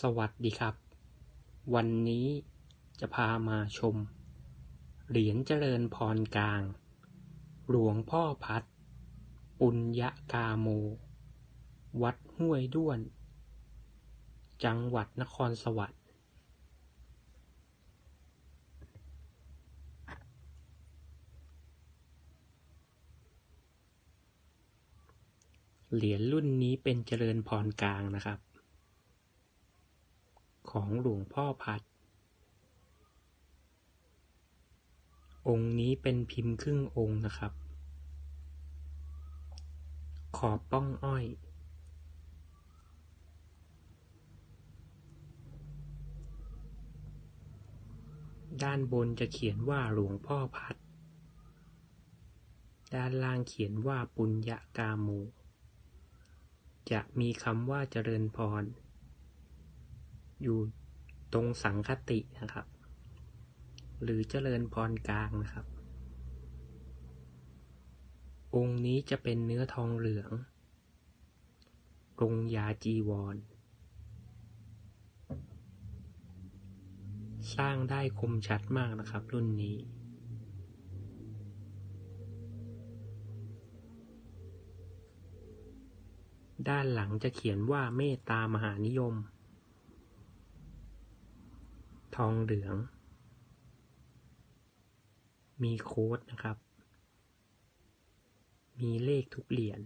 สวัสดีครับ วันนี้จะพามาชม เหรียญเจริญพรกลาง หลวงพ่อพัด ปุญญกาโม วัดห้วยด้วน จังหวัดนครสวรรค์เหรียญรุ่นนี้เป็นเจริญพรกลางนะครับ ของหลวงพ่อพัด องค์นี้เป็นพิมพ์ครึ่งองค์นะครับ ขอบป้องอ้อย ด้านบนจะเขียนว่าหลวงพ่อพัด ด้านล่างเขียนว่าปุญญกาโมจะมีคำว่าเจริญพร อยู่ตรงสังคตินะครับ หรือเจริญพรกลางนะครับ องค์นี้จะเป็นเนื้อทองเหลืองลงยาจีวร สร้างได้คมชัดมากนะครับ รุ่นนี้ ด้านหลังจะเขียนว่าเมตตามหานิยม ทองเหลือง มีโค้ดนะครับ มีเลขทุกเหรียญ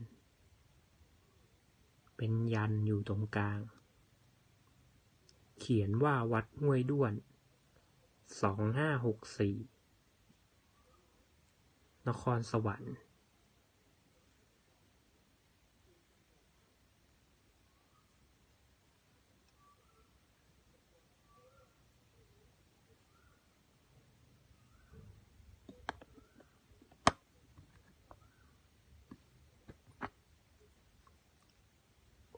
เป็นยันอยู่ตรงกลาง เขียนว่าวัดห้วยด้วน สองห้าหกสี่ นครสวรรค์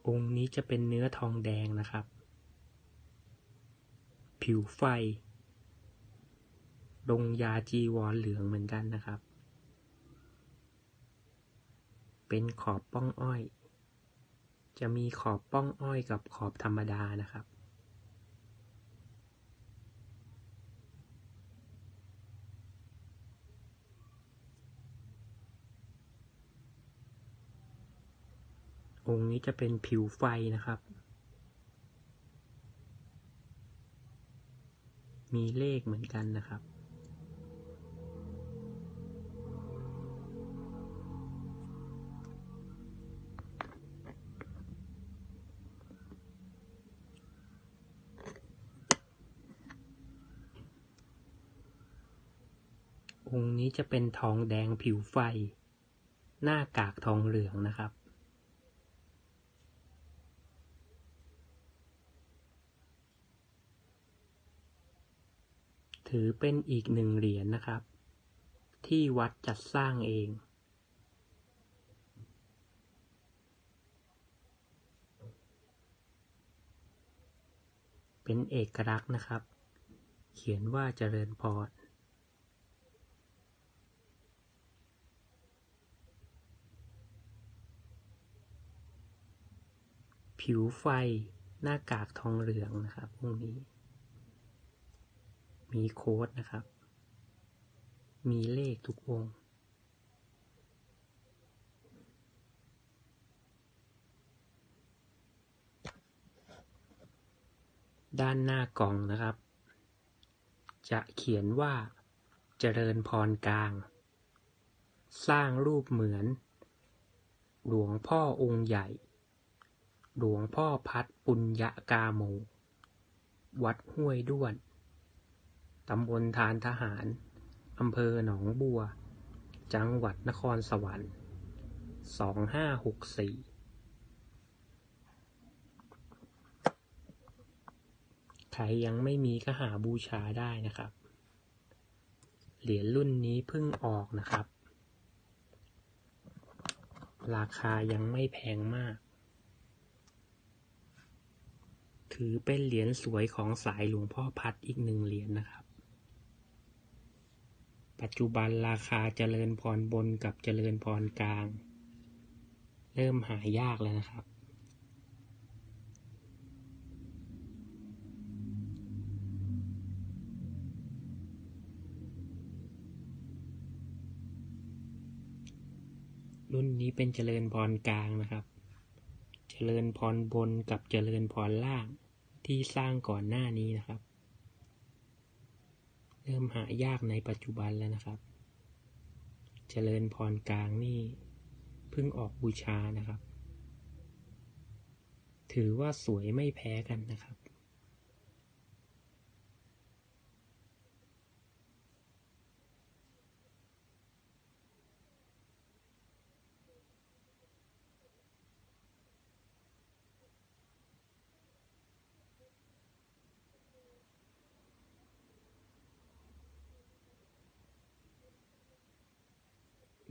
องค์นี้จะเป็นเนื้อทองแดงนะครับ ผิวไฟลงยาจีวรเหลืองเหมือนกันนะครับ เป็นขอบป้องอ้อย จะมีขอบป้องอ้อยกับขอบธรรมดานะครับ องค์นี้จะเป็นผิวไฟนะครับ มีเลขเหมือนกันนะครับ องค์นี้จะเป็นทองแดงผิวไฟ หน้ากากทองเหลืองนะครับ ถือเป็นอีกหนึ่งเหรียญนะครับ ที่วัดจัดสร้างเอง เป็นเอกลักษณ์นะครับ เขียนว่าเจริญพรผิวไฟหน้ากากทองเหลืองนะครับพวกนี้ มีโค้ดนะครับ มีเลขทุกวง ด้านหน้ากล่องนะครับ จะเขียนว่าเจริญพรกลาง สร้างรูปเหมือน หลวงพ่อองค์ใหญ่ หลวงพ่อพัดปุญญากาโม วัดห้วยด้วน ตำบลทานทหาร อำเภอหนองบัว จังหวัดนครสวรรค์สองห้าหกสี่ใครยังไม่มีก็หาบูชาได้นะครับ เหรียญรุ่นนี้เพิ่งออกนะครับ ราคายังไม่แพงมาก ถือเป็นเหรียญสวยของสายหลวงพ่อพัดอีกหนึ่งเหรียญนะครับ ปัจจุบันราคาเจริญพรบนกับเจริญพรกลาง เริ่มหายากแล้วนะครับ รุ่นนี้เป็นเจริญพรกลางนะครับ เจริญพรบนกับเจริญพรล่างที่สร้างก่อนหน้านี้นะครับ เริ่มหายากในปัจจุบันแล้วนะครับ เจริญพรกลางนี่เพิ่งออกบูชานะครับ ถือว่าสวยไม่แพ้กันนะครับ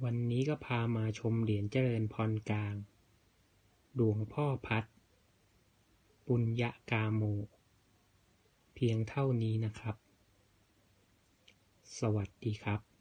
วันนี้ก็พามาชมเหรียญเจริญพรกลาง หลวงพ่อพัด ปุญญากาโม เพียงเท่านี้นะครับ สวัสดีครับ